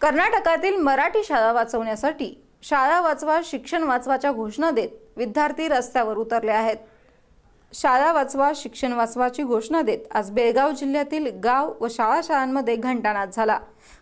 कर्नाटकातील मराठी शाळा वाचवण्यासाठी शाळा वाचवा शिक्षण वाचवाच्या घोषणा देत विद्यार्थी रस्त्यावर उतरले आहेत. शाळा वाचवा शिक्षण वाचवाची घोषणा देत आज बेळगाव जिल्ह्यातील गाव व शाळा शाळांमध्ये घंटानाद झाला.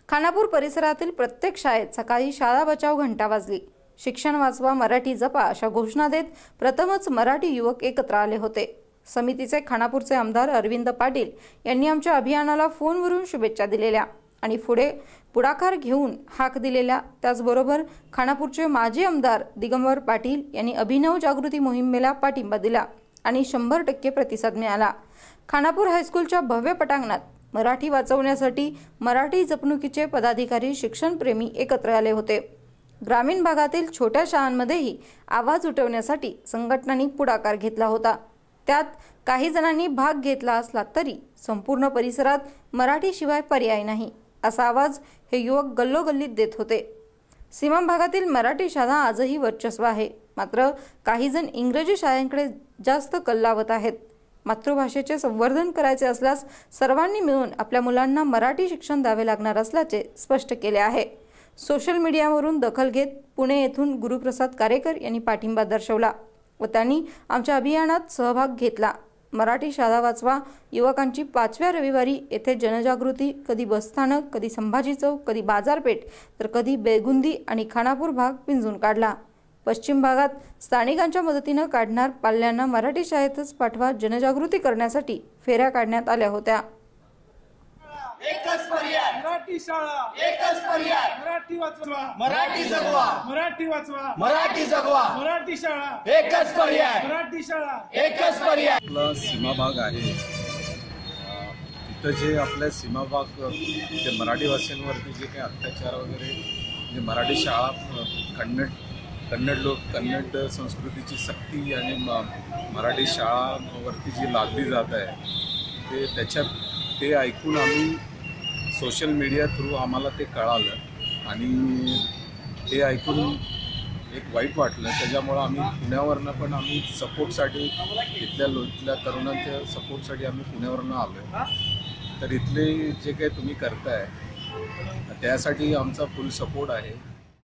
खानापूर परिसरातील प्रत्येक शाळेत सकाळी शाळा बचाव घंटा वाजली. शिक्षण वाचवा मराठी जपा अशा घोषणा देत प्रथमच मराठी युवक एकत्र आले होते. समितीचे खानापूरचे आमदार अरविंद पाटील यांनी आमच्या अभियानाला फोनवरून शुभेच्छा दिलेल्या. आणि पुढे पुढाकार घेऊन हाक दिलेल्या त्याचबरोबर खानापूरचे माजी आमदार दिगंबर पाटील यांनी अभिनव जागृती मोहिमेला पाठिंबा दिला आणि शंभर टक्के प्रतिसाद मिळाला. खानापूर हायस्कूलच्या भव्य पटांगणात मराठी वाचवण्यासाठी मराठी जपणुकीचे पदाधिकारी शिक्षणप्रेमी एकत्र आले होते. ग्रामीण भागातील छोट्या शाळांमध्येही आवाज उठवण्यासाठी संघटनांनी पुढाकार घेतला होता. त्यात काही जणांनी भाग घेतला असला तरी संपूर्ण परिसरात मराठीशिवाय पर्याय नाही. असा आवाज हे युवक गल्लोगल्लीत देत होते. सीमा भागातील मराठी शाळा आजही वर्चस्व आहे. मात्र काही जण इंग्रजी शाळांकडे जास्त कल लावत आहेत. मातृभाषेचे संवर्धन करायचे असल्यास सर्वांनी मिळून आपल्या मुलांना मराठी शिक्षण द्यावे लागणार असल्याचे स्पष्ट केले आहे. सोशल मीडियावरून दखल घेत पुणे येथून गुरुप्रसाद कारेकर यांनी पाठिंबा दर्शवला व त्यांनी आमच्या अभियानात सहभाग घेतला. मराठी शाळा वाचवा. युवकांची पाचव्या रविवारी येथे जनजागृती कधी बसस्थानक कधी संभाजी चौक कधी बाजारपेठ तर कधी बेगुंदी आणि खानापूर भाग पिंजून काढला. पश्चिम भागात स्थानिकांच्या मदतीनं काढणार पाल्यांना मराठी शाळेतच पाठवा जनजागृती करण्यासाठी फेऱ्या काढण्यात आल्या होत्या. एकच पर्याय. मराठी शाळा. एकच पर्याय. मराठी वाचवा. मराठी जगवा. मराठी वाचवा. मराठी जगवा. मराठी शाळा. एकच पर्याय. मराठी शाळा. एकच पर्याय. आपला सीमाभाग आहे. तिथं जे आपल्या सीमाभाग ते मराठीवासियांवरती जे काही अत्याचार वगैरे म्हणजे मराठी शाळा कन्नड कन्नड लोक कन्नड संस्कृतीची सक्ती आणि म मराठी शाळांवरती जी लादली जात आहे ते त्याच्यात ते ऐकून आम्ही सोशल मीडिया थ्रू आम्हाला ते कळालं. आणि ते ऐकून एक वाईट वाटलं. त्याच्यामुळं आम्ही पुण्यावरनं पण आम्ही सपोर्टसाठी इथल्या लो इथल्या तरुणांच्या सपोर्टसाठी आम्ही पुण्यावरनं आलो तर इथले जे काही तुम्ही करताय त्यासाठी आमचा फुल सपोर्ट आहे.